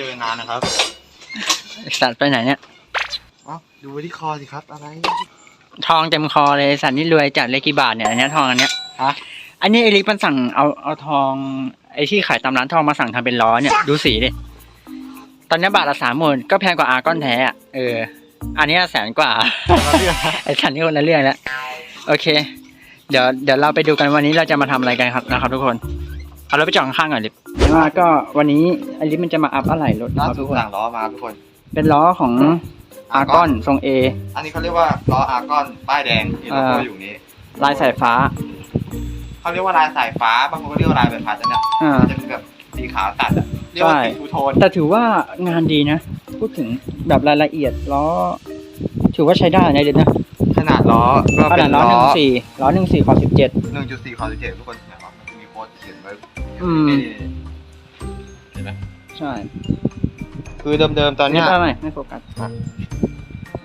เจอนานนะครับสัตว์ไปไหนเนี่ย อ๋อดูที่คอสิครับ อะไร ทองเต็มคอเลยสัตว์นี่รวยจัดเลยกี่บาทเนี่ยอันเนี้ยทองอันเนี้ยฮะ อันนี้ไอริกมันสั่งเอาเอาทอง ไอที่ขายตามร้านทองมาสั่งทำเป็นล้อเนี่ยดูสีดิตอนนี้บาทละสามหมื่นก็แพงกว่าอาร์ก้อนแท้อะเออ อันนี้แสนกว่าไอสัตว์นี่คนละเรื่องแล้วโอเค เดี๋ยวเดี๋ยวเราไปดูกันวันนี้เราจะมาทำอะไรกันครับนะครับทุกคน เอารถไปจอดข้างๆก่อนลิฟว่าก็วันนี้ไอริกมันจะมาอัพอะไหล่รถนะล่าครับสุทุดกคน สั่งล้อมาทุกคน เป็นล้อของอาร์ก้อนทรงเออันนี้เขาเรียกว่าล้ออาร์กอนป้ายแดงที่เราอ่าอยู่นี้ลายสายฟ้าเขาเรียกว่าลายสายฟ้าบางคนก็เรียกว่าลายใบพัดนะเนี่ยอ่า มันจะเป็นแบบสีขาวตัดอะเรียกว่าใช่สีทูโทนแต่ถือว่างานดีนะ พูดถึงแบบรายละเอียดล้อ ถือว่าใช้ได้นะเด็ดนะขนาดล้อก็ขเป็นาดนล้ล้ออหนึ่งสี่ล้อหนึ่งสี่ขอสิบเจ็ดหนึ่งจุดสี่คอสิเจ็ดทุกคน อืมนี่เห็นไหมใช่คือเดิมๆตอนเนี้ย ไม่ไม่ไม่โฟกัสอะ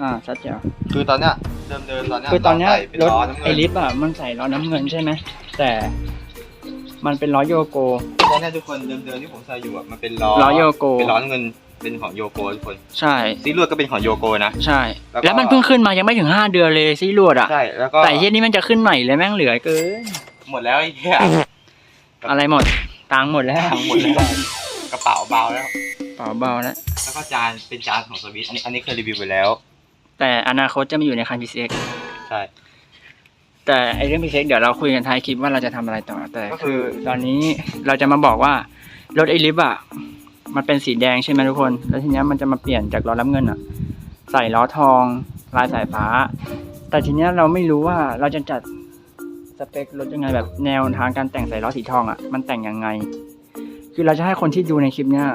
อ่าชัดเจนคือตอนเนี้ยเดิมๆตอนเนี้ยคือตอนเนี้ยเราใส่เป็นรถล้อน้ำไอเงินลิฟต์อะมันใส่ล้อน้ำเงินใช่ไหมแต่มันเป็นล้อโยโก ตอนเนี้ยทุกคนเดิมๆที่ผมใส่อยู่อะมันเป็นล้อล้อโยโก เป็นล้อน้ำเงินเป็นของโยโกทุกคนใช่ ซีลวดก็เป็นของโยโกนะ ใช่ แล้วก็ แล้วมันเพิ่งขึ้นมายังไม่ถึงห้าเดือนเลยซี่ลวดอะใช่แล้วก็แต่เฮียนี่มันจะขึ้นใหม่เลยแม่งเหลือเกินหมดแล้วไอ้เหี้ย อะไรหมด ตังค์หมดแล้ว ทั้งหมดแล้วกระเป๋าเบาแล้ว เปล่าเบาแล้ว แล้วก็จานเป็นจานของสวิตอันนี้อันนี้เคยรีวิวไปแล้ว แต่อนาคตจะมาอยู่ในคัน PCX ใช่ แต่ไอเรื่อง PCX เดี๋ยวเราคุยกันท้ายคลิปว่าเราจะทำอะไรต่อ แต่ก็คืคือ อตอนนี้เราจะมาบอกว่า รถไอลิฟอะ มันเป็นสีแดงใช่ไหมทุกคน แล้วทีเนี้ยมันจะมาเปลี่ยนจากล้อน้ำเงินอะ ใส่ล้อทอง ลายสายฟ้า แต่ทีเนี้ยเราไม่รู้ว่าเราจะจัด สเปครถยังไงแบบแนวทางการแต่งใส่ล้อสีทองอะมันแต่งยังไง คือเราจะให้คนที่ดูในคลิปเนี้ย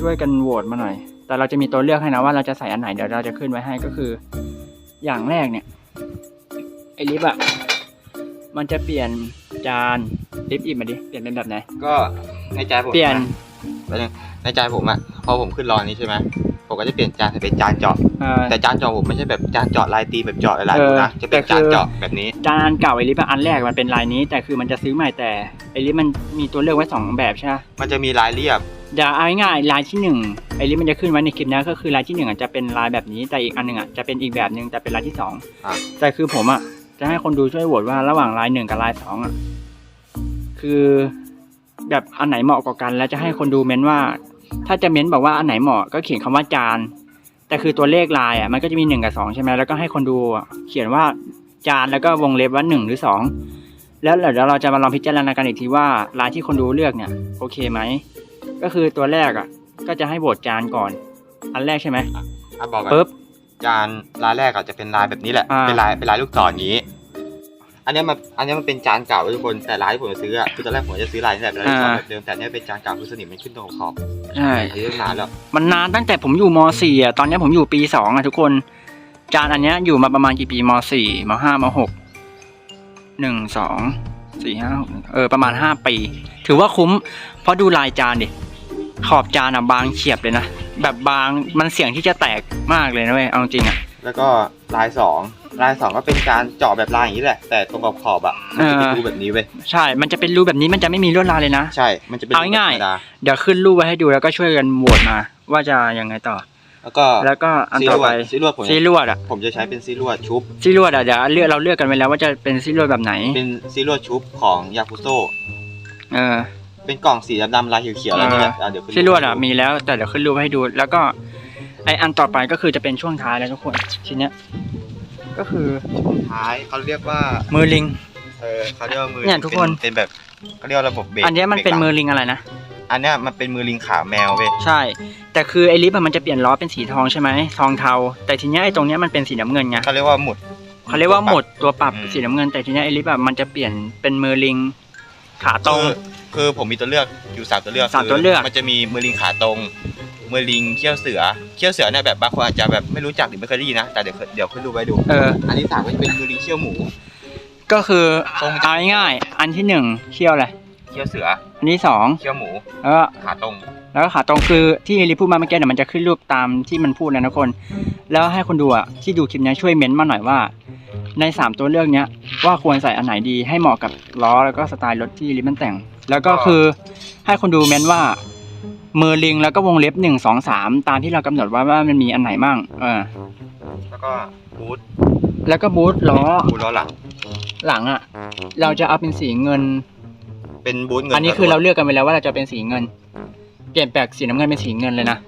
ช่วยกันโหวตมาหน่อย แต่เราจะมีตัวเลือกให้นะว่าเราจะใส่อันไหนเดี๋ยวเราจะขึ้นไว้ให้ก็คือ อย่างแรกเนี่ยไอลิฟต์อะมันจะเปลี่ยนจานลิฟต์อีกมาดิเปลี่ยนเป็นแบบไหนก็ในใจผมเปลี่ยน แป๊บนึงในใจผมอะพอผมขึ้นรอนี้ใช่ไหม ผมก็จะเปลี่ยนจานให้เป็นจานเจาะเอ่อแต่จานเจาะผมไม่ใช่แบบจานเจาะลายตีแบบเจาะหลายเอๆอนะจะเป็นแต่คือ จานเจาะแบบนี้ จานอันเก่าไอลิฟต์อะอันแรกมันเป็นลายนี้ แต่คือมันจะซื้อใหม่แต่ไอลิฟต์มันมีตัวเลือกไว้สองแบบใช่ไหมมันจะมีลายเรียบ เดี๋ยวเอาง่ายๆลายที่หนึ่งไอลิฟต์มันจะขึ้นไว้ในคลิปนี้ก็คือลายที่หนึ่งอะจะเป็นลายแบบนี้แต่อีกอันหนึ่งอะจะเป็นอีกแบบหนึ่งแต่เป็นลายที่สองอะ แต่คือผมอะจะให้คนดูช่วยโหวตว่าระหว่างลายหนึ่งกับลายสองอะคือแบบอันไหนเหมาะกว่ากัน แล้วจะให้คนดูเม้นว่า ถ้าจะเม้นบอกว่าอันไหนเหมาะก็เขียนคำว่าจาน แต่คือตัวเลขลายอะมันก็จะมีหนึ่งกับสองใช่ไหมแล้วก็ให้คนดูอะเขียนว่าจานแล้วก็วงเล็บว่าหนึ่งหรือสองแล้วเดี๋ยวเราจะมาลองพิจารณากันอีกทีว่าลายที่คนดูเลือกเนี่ยโอเคไหม ก็คือตัวแรกอะก็จะให้โหวตจานก่อน อันแรกใช่ไหมอะบอกกันปุ๊บจานลายแรกอะจะเป็นลายแบบนี้แหละ อ่า เป็นลายเป็นลายลูกศรอย่างนี้ อันเนี้ยมันอันเนี้ยมันเป็นจานเก่าทุกคนแต่ลายที่ผมจะซื้ออะคือตอนแรกผมจะซื้อลายนี้แหละเป็นลายลูกศรแบบเดิมแต่อันเนี้ยเป็นจานเก่าคือสนิมมันขึ้นตรงขอบใช่อันนี้ตั้งนานแล้วมันนานตั้งแต่ผมอยู่ม .4 อะตอนนี้ผมอยู่ปีสองอะทุกคน จานอันเนี้ยอยู่มาประมาณกี่ปีม .4 ม .5 ม .6 หนึ่งสองสี่ห้าหกเออประมาณห้าปี ถือว่าคุ้ม เพราะดูลายจานดิขอบจานอะบางเฉียบเลยนะแบบบางมันเสี่ยงที่จะแตกมากเลยนะเว้ยเอาจริงอะแล้วก็ลายสอง ลายสองก็เป็นการเจาะแบบลายอย่างนี้แหละ แต่ตรงขอบขอบๆอะมันจะเป็นอ่ารูแบบนี้เว้ยใช่ มันจะเป็นรูแบบนี้มันจะไม่มีลวดลายเลยนะ ใช่ มันจะเป็นเอาง่ายรูปธรรมดาเดี๋ยวขึ้นรูปไว้ให้ดูแล้วก็ช่วยกันโหวตมา ว่าจะยังไงต่อ แล้วก็แล้วก็อันซีต่ลอวไปดซีลวดผมซีลวดอะผมจะใช้เป็นซีลวดชุบซีลวดอะเดี๋ยวเลือกเราเลือกกันไว้แล้วว่าจะเป็นซีลวดแบบไหน เป็นซีลวดชุบของยาคุโซเออเป็นกล่องสีดำๆลายเขียวๆแล้วนี่แหละอะเดี๋ยวขึ้นที่ลวดอะมีแล้วแต่เดี๋ยวขึ้นรูปให้ดูแล้วก็ไออันต่อไปก็คือจะเป็นช่วงท้ายแล้วทุกคนชิ้นเนี้ย ก็คือท้ายเขาเรียกว่ามือลิง เออเขาเรียกว่ามือเนี่ยทุกคนป็เป็นแบบเขาเรียกว่าระบบเบรกอันเนี้ยมันเป็นบรกหลังมือลิงอะไรนะ อันเนี้ยมันเป็นมือลิงขาแมวเว้ยใช่ แต่คือไอลิฟต์อะมันจะเปลี่ยนล้อเป็นสีทองใช่ไหมทองเทา แต่ทีเนี้ยไอตรงเนี้ยมันเป็นสีน้ำเงินไงเขาเรียกว่าหมุด เขาเรียกว่าหมดตัวปรับอืม สีน้ำเงิน แต่ทีเนี้ยไอลิฟต์อะมันจะเปลี่ยนเป็นมือลิงขาตรง คือคือผมมีตัวเลือกอยู่สามตัวเลือกสามคืตัวเลือก มันจะมีมือลิงขาตรง มือลิงเขี้ยวเสือเขี้ยวเสือเนี่ยแบบบางคนอาจจะแบบไม่รู้จักหรือไม่เคยได้ยินนะแต่เดี๋ยวเดี๋ยวขึ้นดูไว้ดู เออ อันที่สามก็จะเป็นมือลิงเขี้ยวหมูก็คือทรงมันจะเอาง่ายๆอันที่หนึ่งเขี้ยวอะไรเขี้ยวเสืออันที่สองเขี้ยวหมูแล้วก็ ขาตรง แล้วก็ขาตรงคือที่ลิพูดมาเมื่อกี้เนี่ยมันจะขึ้นรูปตามที่มันพูดแล้วนะคน แล้วให้คนดูอะที่ดูคลิปเนี้ยช่วยเม้นต์มาหน่อยว่า ในสามตัวเลือกเนี้ยว่าควรใส่อันไหนดีให้เหมาะกับล้อแล้วก็สไตล์รถที่ลิมันแต่ง แล้วก็คือให้คนดูเม้นต์ว่าเมอร์ลิงแล้วก็วงเล็บหนึ่งสองสามตามที่เรากำหนดว่าว่ามันมีอันไหนบ้างเออแล้วก็บูทแล้วก็บูทล้อบูทล้อหลัง หลังอะ เราจะเอาเป็นสีเงิน เป็นบูทเงินอันนี้คือเราเลือกกันไปแล้วว่าเราจะเป็นสีเงิน เปลี่ยนแปลกสีน้ำเงินเป็นสีเงินเลยนะ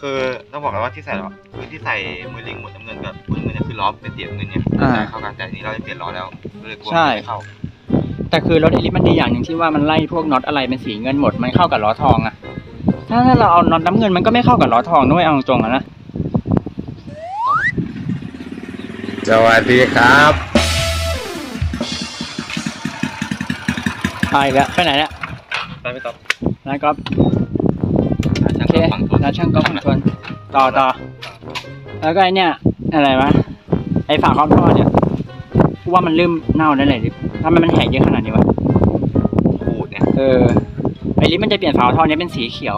คือต้องบอกกันว่าที่ใส่ล้อคือที่ใส่มือลิงหมดน้ำเงินกับมือเงินเนี่ยคือล้อเป็นเตียงเงินเนี่ยอ่าใส่เข้ากันแต่อันนี้เราจะเปลี่ยนล้อแล้วก็เลยกลัวใช่มันไม่เข้าแต่คือรถเอลิสมันดีอย่างหนึ่งที่ว่ามันไล่พวกน็อตอะไรเป็นสีเงินหมดมันเข้ากับล้อทองอะ ถ้าถ้าเราเอาน็อตน้ำเงินมันก็ไม่เข้ากับล้อทองด้วยเอาตรงๆอะนะ สวัสดีครับ ไปอีกแล้วไปไหนเนี่ยไปไม่ต้องนายก๊อฟช่าโองเคก็ฝั่งทนแล้วช่างก๊อฟฝั่งทนต่อต่อแล้วก็ไอเนี่ยอะไรวะไอฝาครอบท่อเนี่ยกูว่ามันเริ่มเน่าแล้วแหละดิทำไมมันแหกเยอะขนาดนี้วะ ขูดเนี่ย เออไอลิฟมันจะเปลี่ยนฝาท่อนี้เป็นสีเขียว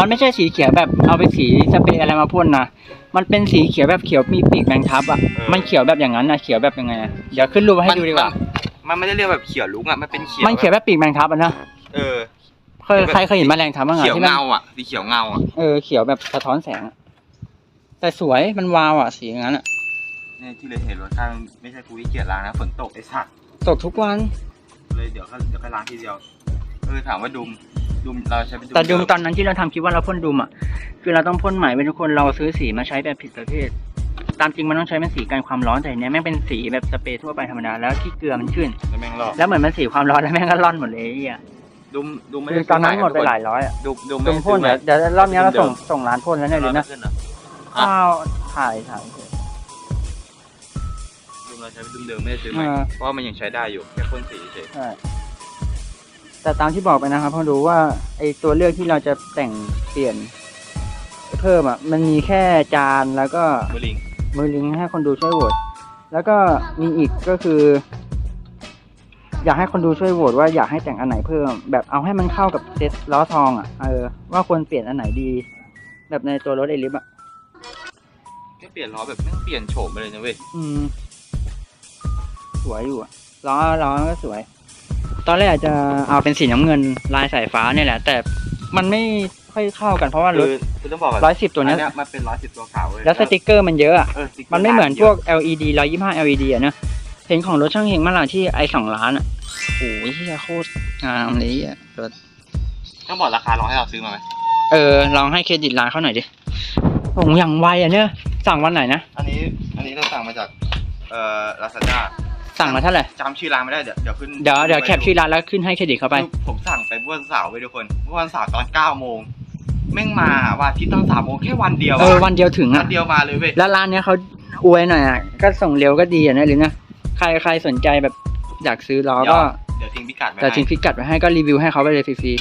มันไม่ใช่สีเขียวแบบเอาไปสีสเปรย์อะไรมาพ่นนะ มันเป็นสีเขียวแบบเขียวมีปีกแมงทับอะ มันเขียวแบบอย่างนั้นนะเขียวแบบยังไงอะเดี๋ยวขึ้นรูปมาให้ดูดีกว่า มันไม่ได้เรียกแบบเขียวลุงอะ มันเป็นเขียวมันเขียวแบบปีกแมงทับอะนะ เออ เคยใครเคยเห็นแมลงทับบ้างอะเขียวที่มันเงาอะ สีเขียวเงาอะ เออเขียวแบบสะท้อนแสงอะแต่สวยมันวาวอะสีอย่างนั้นอะเนี่ยที่เลยเห็นรถข้างไม่ใช่กูที่เกียจล้างนะฝนตกไอ้สัตว์ตกทุกวัน เลยเดี๋ยวเขาเดี๋ยวเขาล้างทีเดียวเออถามว่าดุม ดุมเราใช้เป็นดุมแต่ดูมเดิตอนนั้นที่เราทำคลิปว่าเราพ่นดูมอะคือเราต้องพ่นใหม่เป็นทุกคนเราซื้อสีมาใช้แบบผิดประเภทตามจริงมันต้องใช้เป็นสีกันความร้อนแต่อันเนี้ยแม่งเป็นสีแบบสเปรย์ทั่วไปธรรมดาแล้วที่เกลือมันขึ้นแล้วแม่งรอบแล้วเหมือนมันสีความร้อนแล้วแม่งก็ร่อนหมดเลยไอ้เหี้ยดุมดุมไม่คืได้อตอนนั้นหมดไปหลายร้อยอะดุมดุมดุมพ่นเดี๋ยวเดี๋ยวรอบเนี้ยเราส่งส่งร้านพ่นแล้วเนี่ยเลยนะขึ้นเหรออ้าวถ่ายถ่ายดุมเราใช้เป็นดุมเดิมไม่ได้ซื้อใหม่อ่าเพราะว่ามันยังใช้ได้อยู่แค่พ่นสีเฉยใช่ แต่ตามที่บอกไปนะครับพอดูว่าไอตัวเลือกที่เราจะแต่งเปลี่ยน เพิ่มอะมันมีแค่จานแล้วก็มือลิงมือลิงก์ให้คนดูช่วยโหวตแล้วก็มีอีกก็คือ อยากให้คนดูช่วยโหวตว่าอยากให้แต่งอันไหนเพิ่ม แบบเอาให้มันเข้ากับเซตล้อทองอะเออว่าควรเปลี่ยนอันไหนดี แบบในตัวรถเอลิฟอะแค่เปลี่ยนล้อแบบไม่งเปลี่ยนโฉมไปเลยนะเว้ยอืม สวยอยู่อะล้อล้อก็สวย ตอนแรกอาจจะเอาเป็นสีน้ำเงินลายสายฟ้าเนี่ยแหละ แต่มันไม่ค่อยเข้ากันเพราะว่ารถคือคือต้องบอกก่อนร้อยสิบตัวเนี้ยอัมันเป็นร้อยสิบตัวขาวเว้ยแล้วสติกเกอร์มันเยอะอะเออสติ๊กกร์มันไม่เหมือนพวก LED 125 LED อะเนอะเห็นของรถช่างเฮงมาละที่ไอสองล้านอะโอ้ยที่โคตรงามเลยอะรถต้องบอกราคาลองให้เราซื้อมาไหมเออลองให้เครดิตร้านเขาหน่อยดิโอ้โหอย่างไวอะเนี่ยสั่งวันไหนนะ อันนี้อันนี้เราสั่งมาจากเอ่อลาซาด้า สั่งมาเท่าไหร่จำชื่อร้านไม่ได้เดี๋ยวเดี๋ยวขึ้นเดี๋ยวเดี๋ยวแคปชื่อร้านแล้วขึ้นให้เครดิตเขาไป คือผมสั่งไปเมื่อวันเสาร์ไปทุกคนเมื่อวันเสาร์ตอนเก้าโมงแม่งมาวันอาที่ตอนสามโมงแค่วันเดียวเออวันเดียวถึงวัอะนเดียวมาเลยเว้ย แล้วร้านเนี้ยเขาอวยหน่อยอะ ก็ส่งเร็วก็ดีอะนะหรือนะใครใครสนใจแบบอยากซื้อล้อก็เดี๋ยวทิ้งพิกัดไว้แต่ทิ้งให้พิกัดไว้ให้ก็รีวิวให้เขาไปเลยฟรี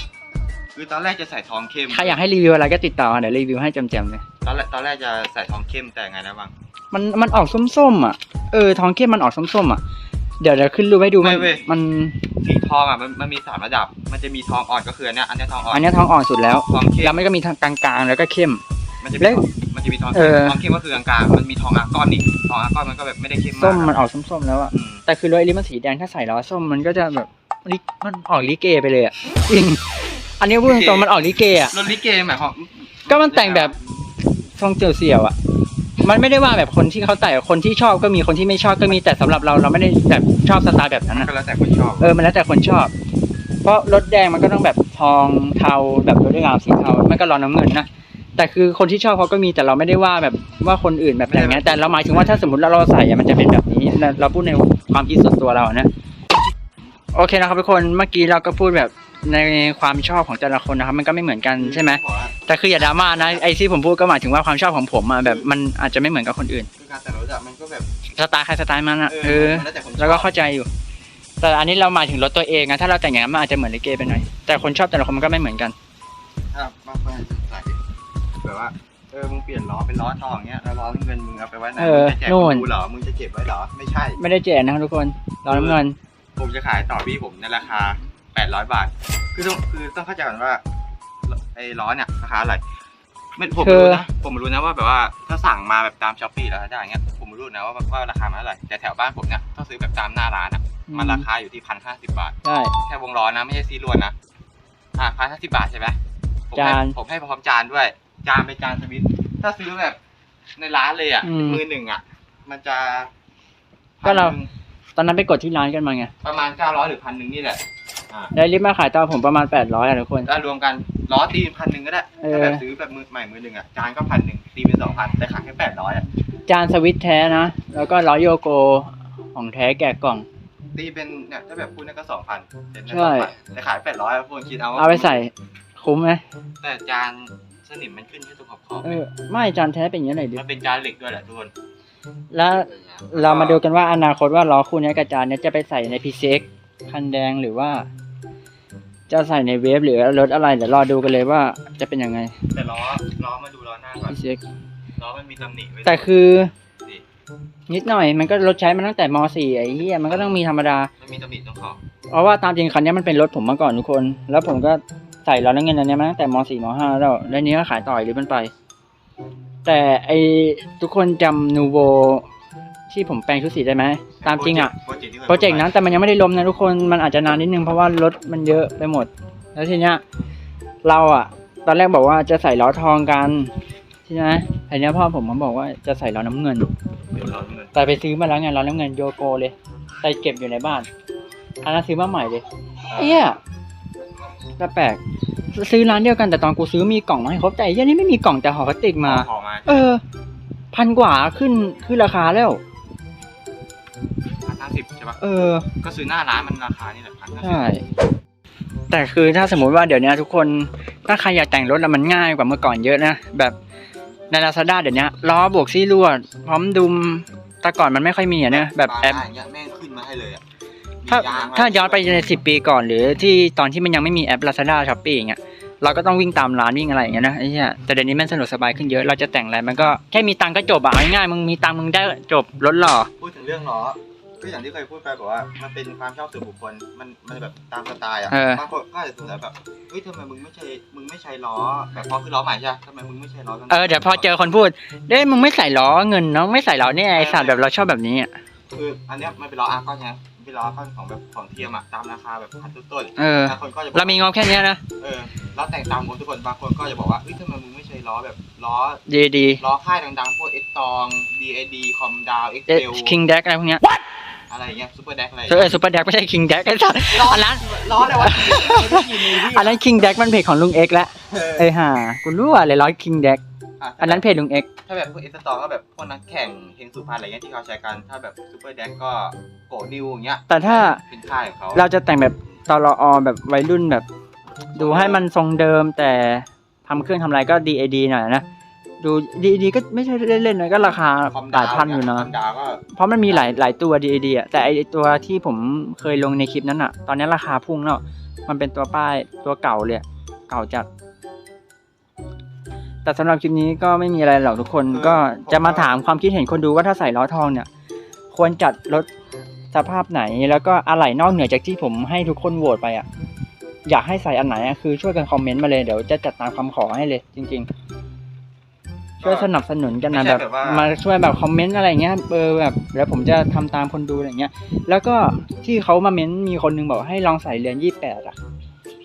คือตอนแรกจะใส่ทองเข้มๆใครอยากให้รีวิวอะไรก็ติดต่อมาเดี๋ยวรีวิวให้จำๆเลย ตอนแรกตอนแรกจะใส่ทองเข้มแต่ไงนะบังมันมันออกส้มๆอะ เออทองเข้มมันออกส้มๆอะ เดี๋ยวเดี๋ยวขึ้นรูปให้ดูมันมัน สีทองอะมันมันมีสามระดับ มันจะมีทองอ่อนก็คืออันเนี้ยอันเนี้ยทองอ่อน อันเนี้ยทองอ่อนสุดแล้ว ทองเข้แล้วมมันก็มีทางกลางๆ แล้วก็เข้ม มันจะแล้มีวมันจะมีทองเอเข้มอทองเข้มก็คือกลางๆมันมีทองอาร์กอนอีกทองอาร์กอนมันก็แบบไม่ได้เข้มมากส้มมันออกส้มๆแล้วอะอืมแต่คือรถไอริมันสีแดงถ้าใส่ล้อส้มมันก็จะแบบลิมันออกลิเกไปเลยอะจริงอันนี้พูดตรงๆมันออกลิเกอะรถลิเกหมายความก็มันแต่งแบบ ทรงเสี่ยวๆอะ มันไม่ได้ว่าแบบคนที่เขาแต่งคนที่ชอบก็มีคนที่ไม่ชอบก็มีแต่สำหรับเราเราไม่ได้แบบชอบสไตล์แบบนั้นอะก็แล้วแต่คนชอบ เออมันแล้วแต่คนชอบ เพราะรถแดงมันก็ต้องแบบทองเทาแบบรถด้วยงามสีเทาไม่ก็ร้อนน้ำเงินนะแต่คือคนที่ชอบเขาก็มีแต่เราไม่ได้ว่าแบบว่าคนอื่นแบบอย่างเงี้ยแต่เราหมายถึงว่าถ้าสมมติเราเราใส่อะมันจะเป็นแบบนี้เราเราพูดในความคิดส่วนตัวเราอะนะโอเคนะครับทุกคนเมื่อกี้เราก็พูดแบบ ในความชอบของแต่ละคนนะครับ มันก็ไม่เหมือนกันใช่ไหมบอกว่าแต่คืออย่าดราม่านะไอที่ผมพูดก็หมายถึงว่าความชอบของผมอะแบบมันอาจจะไม่เหมือนกับคนอื่นคือการแต่งรถอะมันก็แบบสไตล์ใครสไตล์มันอะเออมันแล้วแต่คนชอบแล้วก็เข้าใจอยู่ แต่อันนี้เราหมายถึงรถตัวเองอะถ้าเราแต่งอย่างนั้นมันอาจจะเหมือนลิเกไปหน่อยแต่คนชอบแต่ละคนมันก็ไม่เหมือนกันอะบางคนอาจจะใส่แบบว่าเออ มึงเปลี่ยนล้อเป็นล้อทองเงี้ย แล้วล้อน้ำเงินมึงเอาไปไว้ไหนเออมึงจะแจกนู่คนนดูเหรอ มึงจะเก็บไว้เหรอ ไม่ใช่ ไม่ได้แจกนะครับทุกคนเราน้ำเงิน ผมจะขายต่อพี่ผมในราคา 800 บาท คือต้องคือต้องเข้าใจก่อนว่าไอ้ล้อเนี่ยราคาอะไรไม่ผมไม่รู้นะผมไม่รู้นะว่าแบบว่าถ้าสั่งมาแบบตามช้อปปี้แล้วได้เงี้ยผมไม่รู้นะว่าว่าราคามันเท่าไหร่แต่แถวบ้านผมเนี่ยถ้าซื้อแบบตามหน้าร้านอะมันราคาอยู่ที่พันห้าสิบบาทใช่แค่วงล้อนะไม่ใช่ซีรวนนะอะพันห้าสิบบาทใช่ไหมผมจาให้นผมให้พร้อมจานด้วย จานเป็นจานสวิตช์ถ้าซื้อแบบในร้านเลยอะอืมมือหนึ่งอะ มันจะก็เราพันหนึ่งตอนนั้นไปกดที่ร้านกันมาไงประมาณเก้าร้อยหรือพันหนึ่งนี่แหละ อ่าได้ลิฟต์มาขายตอนผมประมาณแปดร้อยอะทุกคนแล้วรวมกันล้อตีพันหนึ่งก็ได้เออถ้าแบบซื้อแบบมือใหม่มือหนึ่งอะจานก็พันหนึ่งตีเป็นสองพันแต่ขายแค่แปดร้อยอะจานสวิตช์แท้นะ แล้วก็ร้อยโยโกของแท้แกะกล่อง ตีเป็นเนี่ยถ้าแบบพูดเนี่ยก็สองพันเจ็ดใช่แต่ขายแปดร้อยพวกคิดเอาว่าเอาไปใส่คุ้มไหมแต่จานสนิมมันขึ้นที่ตรงขอบขอบเออไม่จานแท้เป็นอย่างนี้เลยดิมันเป็นจานเหล็กด้วยแหละทุกคนแล้วเรามาดูกันว่าอนาคตว่าล้อคู่เนี้ยกับจานเนี้ยจะไปใส่ใน PCX คันแดงหรือว่า จะใส่ในเวฟหรือรถอะไรเดี๋ยวรอดูกันเลยว่าจะเป็นยังไงแต่ล้อล้อมาดูล้อหน้าก่อน PCX ล้อมันมีตำหนิไว้แต่คือนี่นิดหน่อยมันก็รถใช้มาตั้งแต่ม .4 ไอ้เหี้ยมันก็ต้องมีธรรมดามันมีตำหนิตรงขอบเพราะว่าตามจริงคันนี้มันเป็นรถผมมาก่อนทุกคน แล้วผมก็ใส่ล้อน้ำเงินอันเนี้ยมาตั้งแต่ม .4 ม .5 แล้วแล้วนี้ก็ขายต่อยหรือมันไป แต่ไอทุกคนจำนูโวที่ผมแปลงชุดสีได้ไหม ตามจริงอะโปรเจกต์ที่คยโปรเจกต์นั้นแต่มันยังไม่ได้ล้มนะทุกคนมันอาจจะนานนิดนึงเพราะว่ารถมันเยอะไปหมด แล้วทีเนี้ยเราอะ ตอนแรกบอกว่าจะใส่ล้อทองกันใช่ไหมทีเนี้ยพ่อผมมาบอกว่าจะใส่ล้อน้ำเงินเดี๋ยวล้อน้ำเงิน แต่ไปซื้อมาแล้วไงล้อน้ำเงินโยโกเลยใส่เก็บอยู่ในบ้านอันนั้นซื้อมาใหม่เลยเอี้ยแต่แปลกซื้อร้านเดียวกันแต่ตอนกูซื้อมีกล่องมาให้ครบแต่ไอ้เหี้ยนี่ไม่มีกล่องแต่ห่อพลาสติกมาขอมาเออ พันกว่าขึ้นขึ้นราคาแล้ว พันห้าสิบใช่ปะเออ ก็ซื้อหน้าร้านมันราคานี่แหละพันห้าสิบใช่ แต่คือถ้าสมมุติว่าเดี๋ยวนี้ทุกคนถ้าใครอยากแต่งรถแล้วมันง่ายกว่าเมื่อก่อนเยอะนะ แบบในลาซาด้าเดี๋ยวนี้ล้อบวกซี่ลวด พร้อมดุมแต่ก่อนมันไม่ค่อยมีอะนะแบบแอปบางร้านอย่างเงี้ยแม่งขึ้นมาให้เลยอะมีถ้ายางะถ้าย้อนไปในสิบปีก่อนหรือที่ตอนที่มันยังไม่มีแอป Lazada Shopee อย่างเงี้ย เราก็ต้องวิ่งตามร้านวิ่งอะไรอย่างเงี้ยนะไอ้เหี้ยแต่เดี๋ยวนี้มันสะดวกสบายขึ้นเยอะเราจะแต่งอะไรมันก็แค่มีตังค์ก็จบอะเอาง่ายๆมึงมีตังค์มึงได้จบรถหล่อ พูดถึงเรื่องล้อก็อย่างที่เคยพูดไปบอกว่า มันเป็นความชอบส่วนบุคคลมันมันแบบตามสไตล์อะเออ บางคนก็อาจจะสงสัยแบบเฮ้ยทำไมมึงไม่ใช่มึงไม่ใช้ล้อแบบพอคือล้อใหม่ใช่ไหมทำไมมึงไม่ใช้ล้อตั้งแต่เออเดี๋ยวพอเจอคนพูดเด้มึงไม่ใส่ล้อเงินเนาะไม่ใส่ล้อเนี่ยไอสัตว์แบบเราชอบแบบนี้อะคืออันเนี้ยมันเป็นล้ออาร์คอนไงมั นเป็นล้ออาร์คอนของแบบของเทียมอะตามราคาแบบพันต้นๆเออ บางคนก็จะบอกเรามีงบแค่เนี้ยนะ เออล้อแต่งตามงบทุกคนบางคนก็จะบอกว่าเฮ้ยทำไมมึงไม่ใช้ล้อแบบล้อดีดีล้อค่ายดังๆพวกเอ็กตอง DAD คอมดาวเอ็กเอ๊ะเซลคิงแดกอะไรพวกเนี้ยอะไรอย่างเงี้ยซูเปอร์แดกอะไรเออซูเปอร์แดกไม่ใช่คิงแดกไอ้สัตว์อันนั้นล้ออะไรวะไม่ได้ยินเลยพี่อันนั้นคิงแดกมันเพจของลุงเอ็กซ์แล้วเออ เอ้ยห่ากูรู้อะไรล้อคิงแดกะอันนั้นเพจลุงเอ็กซ์ถ้าแบบพวกเอ็กตองก็แบบพวกนักแข่งเฮงสุพรรณอะไรเงี้ยที่เขาใช้กัน ถ้าแบบซูเปอร์แดกก็โกนิวอย่างเงี้ย แต่ถ้าเป็นค่ายของเขาเราจะแต่งแบบตลอแบบวัยรุ่นแบบ ดูให้มันทรงเดิมแต่ทำเครื่องทำอะไรก็ DAD หน่อยนะดู DAD ก็ไม่ใช่เล่นๆนะก็ราคาคอมหดาลายวพันอยู่นะคอมดาวก็เพราะมันมีหลายหลายตัว DAD อะแต่ไอตัวที่ผมเคยลงในคลิปนั้นอะ ตอนนี้ราคาพุ่งแล้วมันเป็นตัวป้ายตัวเก่าเลยอะเก่าจัด แต่สำหรับคลิปนี้ก็ไม่มีอะไรหรอกทุกคนก็จะมาถามความคิดเห็นคนดูว่าถ้าใส่ล้อทองเนี่ย ควรจัดรถสภาพไหน แล้วก็อะไรนอกเหนือจากที่ผมให้ทุกคนโหวตไปอะอยากให้ใส่อันไหนอะคือช่วยกันคอมเมนต์มาเลยเดี๋ยวจะจัดตามคำขอให้เลย จริง ๆ ช่วยสนับสนุนกันนะไม่แบใช่บแบบว่ามาช่วยแบบคอมเมนต์อะไรเงี้ยเออแบบแล้วผมจะทำตามคนดูอะไรเงี้ย แล้วก็ที่เขามาเม้นมีคนหนึงบอกให้ลองใส่เรือนยี่แปดอะ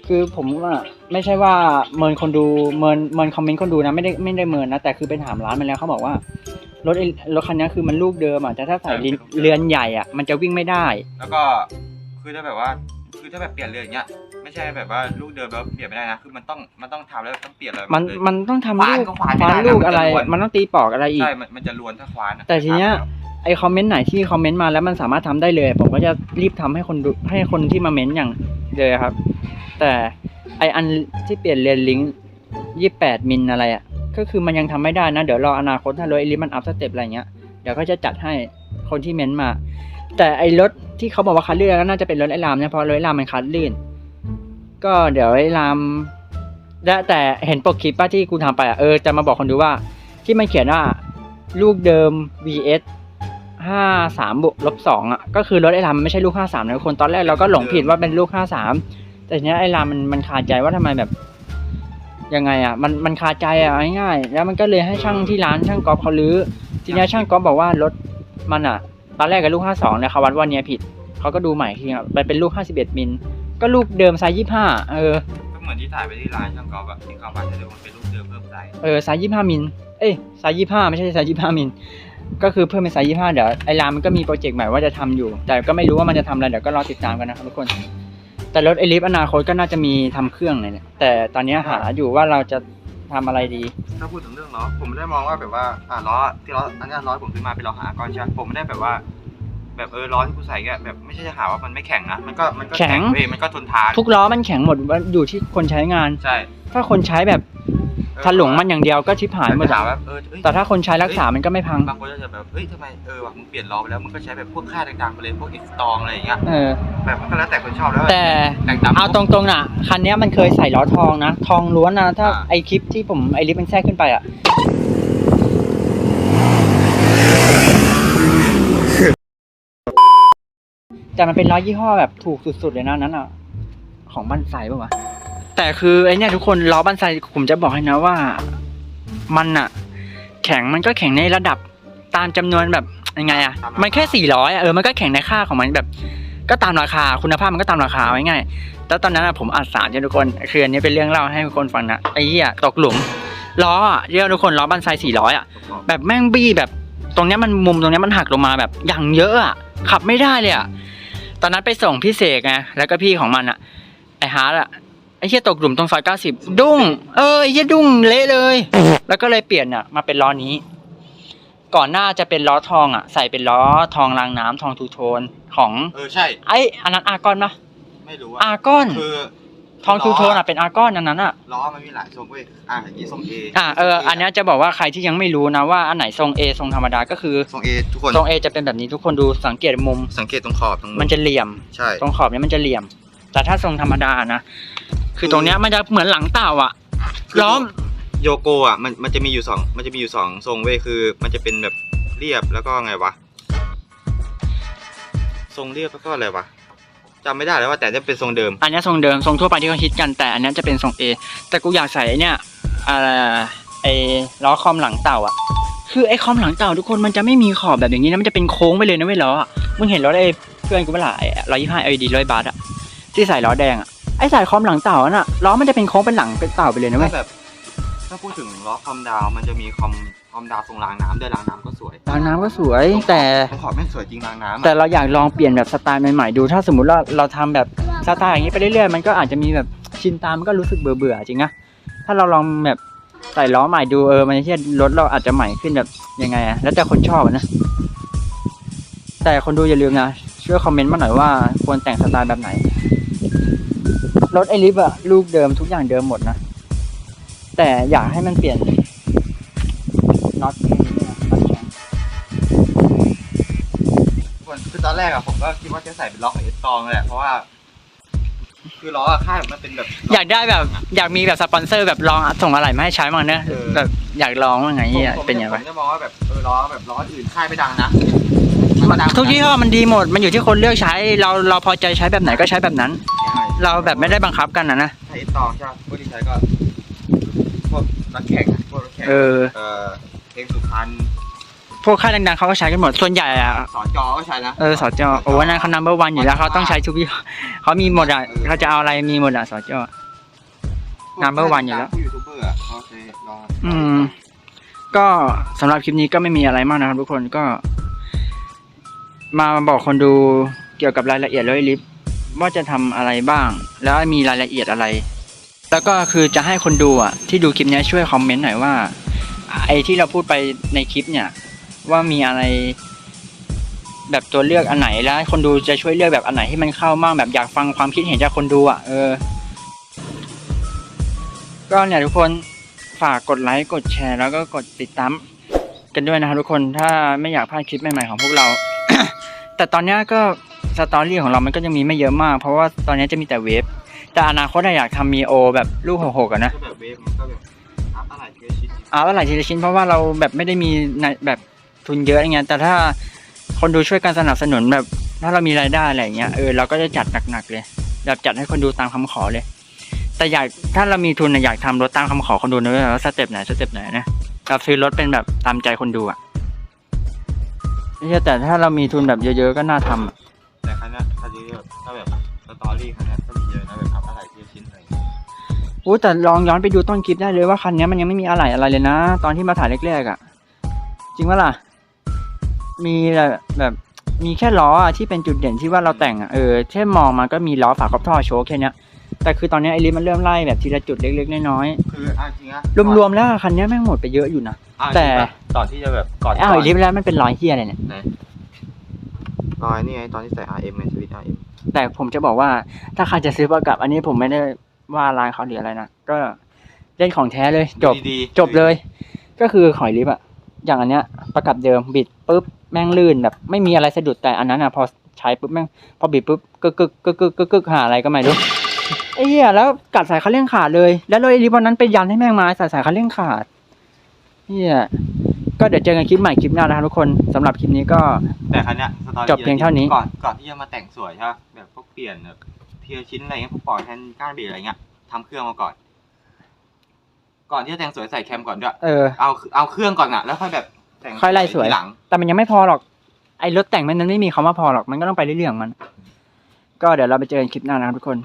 คือผมว่าไม่ใช่ว่าเมินคนดูเมินเมินคอมเมนต์คนดูนะไม่ได้ไม่ได้เมินนะแต่คือไปถามร้านมาแล้วเขาบอกว่ารถไอ้รถคันนี้คือมันลูกเดิมอะแต่ถ้าใส่เรือนเรือนใหญ่อะมันจะวิ่งไม่ได้ แล้วก็คือถ้าแบบว่าคือถ้าแบบเปลี่ยนเรืออย่างเงี้ยไม่ใช่แบบว่าลูกเดิมแล้วเปลี่ยนไม่ได้นะคือมันต้องมันต้องทำแล้วต้องเปลี่ยนเลยมันเลยมันต้องทำลูกขวานก็ขวานไม่ควาได้นนะลูกมันจะอะไรรวนมันต้องตีปอกอะไรอีกใช่มันมันจะลวนถ้าควานอะแต่ทีเนี้ยไอคอมเมนต์ไหนที่คอมเมนต์มาแล้วมันสามารถทำได้เลย ผมก็จะรีบทำให้คนดูให้คนที่มาเม้นต์อย่างเลยครับ แต่ไออันที่เปลี่ยนเลนลิงก์ยี่แปดมิลอะไรอะ ก็คือมันยังทำไม่ได้นะ เดี๋ยวรออนาคตถ้ารถไอลิมันอัพสเต็ปอะไรเงี้ย เดี๋ยวก็จะจัดให้คนที่เม้นต์มา แต่ไอรถที่เขาบอกว่าคัดลื่นก็น่าจะเป็นรถไอรามเนี่ยเพราะรถไอรามมันคัดลื่น ก็เดี๋ยวไอรามและแต่เห็นปกคลิปป้าที่กูทำไปอะเออจะมาบอกคนดูว่า ที่มันเขียนว่าลูกเดิม vs ห้าสามบวกลบสองอะก็คือรถไอรามมันไม่ใช่ลูกห้าสามนะคนตอนแรกเราก็หลงผิดว่าเป็นลูกห้าสาม แต่ทีเนี้ยไอรามมันมันคาใจว่าทำไมแบบยังไงอะมันมันคาใจอะเอาง่ายๆแล้วมันก็เลยให้ช่างที่ร้านช่างกอล์ฟเขาลื้อทีเนี้ยช่างกอล์ฟบอกว่ารถมันอะ ตอนแรกกับลูกห้าสองเนี่ยเขาวัดว่าเนี้ยผิดเขาก็ดูใหม่ทีอะไปเป็นลูกห้าสิบเอ็ดมิลก็ลูกเดิมไซส์ยี่ห้าเออก็เหมือนที่ถ่ายไปที่ร้านช่างกอล์ฟอะที่เขาบัตรจะดูมันเป็นรูปเดิมเพิ่มไซส์เออไซส์ยี่ห้ามิลเอ้ยไซส์ยี่ห้าไม่ใช่ไซส์ยี่ห้ามิลก็คือเพิ่มเป็นไซส์ยี่ห้าเดี๋ยวไอรามมันก็มีโปรเจกต์ใหม่ว่าจะทำอยู่ แต่ก็ไม่รู้ว่ามันจะทำอะไรเดี๋ยวก็รอติดตามกันนะครับทุกคน แต่รถไอลิฟอนาคตก็น่าจะมีทำเครื่องเลยเนี่ยแต่ตอนนี้หาอยู่ว่าเราจะทำอะไรดี ถ้าพูดถึงเรื่องล้อผมไม่ได้มองว่าแบบว่าอ่าล้อที่ล้ออันนี้ล้อผมซื้อมาเป็นล้อหาก้อนใช่ไหมผมไม่ได้แบบว่า แบบเออล้อที่กูใส่ก็แบบไม่ใช่จะหาว่ามันไม่แข็งนะมันก็มันก็แข็ง เว้ยมันก็ทนทานทุกล้อมันแข็งหมดว่าอยู่ที่คนใช้งาน ใช่ ถ้าคนใช้แบบ เออถลุงมันอย่างเดียวก็ชิบหายหมดถาอะมว่าเออเอ้ยแต่ถ้าคนใช้รักษามันก็ไม่พังบางคนก็จะแบบเฮ้ยทำไมเออว่ะมึงเปลี่ยนล้อไปแล้วมึงก็ใช้แบบพวกค่าต่างๆไปเลยพวกเอ็กซ์ตองอะไรอย่างเงี้ยเออแบบมันก็แล้วแต่คนชอบแล้วแต่แต่งตามเอาตรงๆน่ะคันเนี้ยมันเคยใส่ล้อทองนะ ทองล้วนนะถ้าอ่าไอคลิปที่ผมไอลิฟมันแทรกขึ้นไปอะแต่มันเป็นล้อยี่ห้อแบบถูกสุดๆเลยนะนั้นอะของบันไซป่ะวะ แต่คือไอเนี่ยทุกคนล้อบันไซผมจะบอกให้นะว่า มันอะแข็งมันก็แข็งในระดับตามจำนวนแบบยังไงอะมันแค่สี่ร้อยเออมันก็แข็งในค่าของมันแบบ ก็ตามราคาคุณภาพมันก็ตามราคาไว้ง่ายแล้วตอนนั้นอะผมอัดสารใช่ทุกคนคืออันนี้เป็นเรื่องเล่าให้ทุกคนฟังนะไอ้เหี้ยตกหลุมล้ออะเรียกทุกคนล้อบันไซสี่ร้อยอะแบบแม่งบี้แบบ ตรงเนี้ยมันมุมตรงเนี้ยมันหักลงมาแบบอย่างเยอะอะขับไม่ได้เลยอะตอนนั้นไปส่งพี่เสกไงแล้วก็พี่ของมันอะไอ้ฮาร์ดอะไอ้ เหี้ยตกหลุมตรงซอยเก้าสิบดุ้ง เออไอ้เหี้ยดุ้งเละเลย แล้วก็เลยเปลี่ยนอะมาเป็นล้อนี้ ก่อนหน้าจะเป็นล้อทองอะใส่เป็นล้อทองรางน้ำทองทูโทนของ เออใช่ ไอ้อันนั้นอาร์กอนปะไม่รู้อาอะร์กอน คือทองทูโทนอะเป็นอาร์กอนอันนั้นอะ ล้อมันมีหลายทรงเว้ยอะอย่างนี้ทรงเออ่าเอออันเนี้ยจะบอกว่าใครที่ยังไม่รู้นะว่าอันไหนทรง A ทรงธรรมดาก็คือทรงเอทุกคนทรง A จะเป็นแบบนี้ทุกคนดูสังเกตมุม สังเกตตรงขอบตรงมันจะเหลี่ยม ใช่ ตรงขอบเนี้ยมันจะเหลี่ยม แต่ถ้าทรงธรรมดานะ คือตรงเนี้ยมันจะเหมือนหลังเต่าอะ ล้อม โยโกอะมันมันจะมีอยู่สองมันจะมีอยู่สองทรงเว้ยคือ มันจะเป็นแบบเรียบแล้วก็ไงวะทรงเรียบแล้วก็อะไรวะจำไม่ได้แล้วว่าแต่จะเป็นทรงเดิม อันเนี้ยทรงเดิมทรงทั่วไปที่เขาฮิตกันแต่อันเนี้ยจะเป็นทรง A แต่กูอยากใส่ไอ้เนี่ยอะไรไอ้ล้อคอมหลังเต่าอะ คือไอ้คอมหลังเต่าทุกคนมันจะไม่มีขอบแบบอย่างนี้นะมันจะเป็นโค้งไปเลยนะเว้ยล้ออะมึงเห็นล้อไอ้เพื่อนกูเปะล่าร้อยยี่ห้า LED ร้อยบาทอะที่ใส่ล้อแดงอะ ไอ้ใส่คอมหลังเต่าน่ะล้อมันจะเป็นโค้งเป็นหลังเป็นเต่าไปเลยนะเว้ถ้ายแบบถ้าพูดถึงล้อคอมดาวมันจะมีคอมคอมดาวทรงรางน้ำด้วยรางน้ำก็สวยรางน้ำก็สวยแต่ตรงขอบแม่งสวยจริงรางน้ำอะแต่เราอยากลองเปลี่ยนแบบสไตล์ใหม่ๆดู ถ้าสมมติว่าเราทำแบบสไตล์อย่างนี้ไปเรื่อยๆ มันก็อาจจะมีแบบชินตามมันก็รู้สึกเบื่อๆจริงนะ ถ้าเราลองแบบใส่ล้อใหม่ดูเออ มันจะเทียรถเราอาจจะใหม่ขึ้นแบบยังไงอะแล้วแต่คนชอบอะนะ แต่คนดูอย่าลืมนะ ช่วยคอมเมนต์มาหน่อยว่าควรแต่งสไตล์แบบไหน รถไอริฟอะลูกเดิมทุกอย่างเดิมหมดนะ แต่อยากให้มันเปลี่ยนน็อตแค่นี้นะน็อตแข็งทุกคนคือตอนแรกอะผมก็คิดว่าจะใส่เป็นล้อของเอสตองแหละเพราะว่า คือล้ออะค่ายมันเป็นแบบอยากได้แบบ อยากมีแบบสปอนเซอร์แบบลองส่งอะไรมาให้ใช้มั่งเนอะเออแบบอยากลองว่าไงผมอะผมเป็นยังผไงมจะมองว่าแบบเออล้อแบบล้ออื่นค่ายไม่ดังนะมันดังทุกยี่ห้อมันดีหมด มันอยู่ที่คนเลือกใช้ เราเราพอใจใช้แบบไหนก็ใช้แบบนั้น เราแบบไม่ได้บังคับกันนะนะถ้าเอสตองใช่ปะพวกที่ใช้ก็พวกนักแข่งอะพวกรถแข่งเออ เออเพลงสุพรรณพวกค่ายดังๆเขาก็ใช้กันหมด ส่วนใหญ่อะสอจอก็ใช้นะเออสจโอ้วันนั้นเขา number one อยู่แล้วเขาต้องใช้ทุกยี่ห้อเขามีหมดอะเขาจะเอาอะไรมีหมดอะสจ number one อยู่แล้วผู้ยูทูบเบอร์อะเขาใช้ล้ออืม ก็สำหรับคลิปนี้ก็ไม่มีอะไรมากนะครับทุกคนก็ มาบอกคนดูเกี่ยวกับรายละเอียดเลยลิฟต์ ว่าจะทำอะไรบ้าง แล้วมีรายละเอียดอะไร แล้วก็คือจะให้คนดูอะที่ดูคลิปนี้ช่วยคอมเมนต์หน่อยว่า ไอ้ที่เราพูดไปในคลิปเนี่ย ว่ามีอะไร แบบตัวเลือกอันไหนแล้วคนดูจะช่วยเลือกแบบอันไหนที่มันเข้ามั่งแบบอยากฟังความคิดเห็นจากคนดูอะเออ ก็เนี่ยทุกคนฝากกดไลค์กดแชร์ แล้วก็กดติดตามกันด้วยนะครับทุกคนถ้าไม่อยากพลาดคลิปใหม่ๆของพวกเรา แต่ตอนนี้ก็ สตอรี่ของเรามันก็ยังมีไม่เยอะมาก เพราะว่าตอนนี้จะมีแต่เวฟแต่อนาคตอะอยากทำมีโอแบบลูกหกๆอะนะก็แบบเวฟมันก็แบบอัพอะไรเพื่อชิดเอาอะไรทีละชิ้นเพราะว่าเราแบบไม่ได้มีในแบบทุนเยอะอย่างเงี้ยแต่ถ้าคนดูช่วยกันสนับสนุนแบบ ถ้าเรามีรายได้อะไรอย่างเงี้ยเออเราก็จะจัดหนักๆเลยแบบจัดให้คนดูตามคำขอเลย แต่อยากถ้าเรามีทุนอะอยากทำรถตามคำขอคนดูนะว่าสเต็ปไหนสเต็ปไหนนะเราซื้อรถเป็นแบบตามใจคนดูอะไม่ใช่แต่ถ้าเรามีทุนแบบเยอะๆก็น่าทำอะแต่คั นเนี้ยคันนี้แบบถ้าแบบสตอรี่คันเนี้ยก็มีเยอะนะแบบอัพอะไรเพื่อชิ้นอะไรอย่างเงี้ยโอ้แต่ลองย้อนไปดูต้นคลิปได้เลยว่าคันนี้มันยังไม่มีอะไรอะไรเลยนะ ตอนที่มาถ่ายแรกๆอะ จริงปะล่ะ มีแบบแบบมีแค่ล้ออะที่เป็นจุดเด่นที่ว่าเราแต่งอะเออแค่มองมาก็มีล้อฝาครอบท่อโชว์แค่เนี้ยแต่คือตอนนี้ไอริสมันเริ่มไล่แบบทีละจุดเล็กๆน้อยคือเอาจริงนะๆรวมๆแล้วคันนี้แม่งหมดไปเยอะอยู่นะเอาจริงแต่ปะตอนที่จะแบบก่อนอ้าวก่ไอนริสแล้วมันเป็นรอยเฮียอะไรเนี่ย รอยนี่ไงตอนที่ใส่ RM ไงสวิต RM แต่ผมจะบอกว่าถ้าใครจะซื้อประกับ อันนี้ผมไม่ได้ว่าร้านเขาหรืออะไรนะ ก็เล่นของแท้เลยจบดีๆจบเลย ก็คือหอยลิฟอะอย่างอันเนี้ยประกับเดิมบิดปุ๊บแม่งลื่นแบบ ไม่มีอะไรสะดุดแต่อันนั้นอะพอใช้ปุ๊บแม่งพอบิดปุ๊บกึกกึกกึกกึกกึกกึกหาอะไรก็ไม่รู้ไอ้เหี้ยแล้วกัดสายคันเร่งขาดเลย แล้วรถไอ้ลิฟวันนั้นไปยันให้แม่งมาใส่สายคันเร่งขาดเหี้ย ก็เดี๋ยวเจอกันคลิปใหม่คลิปหน้านะครับทุกคนสำหรับคลิปนี้ก็ แต่คันเนี้ยสตอรี่จบเพียงเท่านี้ ก่อนก่อนที่จะมาแต่งสวยใช่ปะแบบพวกเปลี่ยนแบบทีละชิ้นอะไรเงี้ยพวกปล่อยแทนก้านเบรกอะไรเงี้ยทำเครื่องมาก่อน ก่อนที่จะแต่งสวยใส่แคมก่อนด้วยเออ เอาเอาเครื่องก่อนอะแล้วค่อยแบบแต่งค่อยไล่สวย ทีหลัง แต่มันยังไม่พอหรอกไอ้รถแต่งมันนั้นไม่มีคำว่าพอหรอกมันก็ต้องไปเรื่อยๆของมัน ก็เดี๋ยวเราไปเจอกันคลิปหน้านะครับทุกคน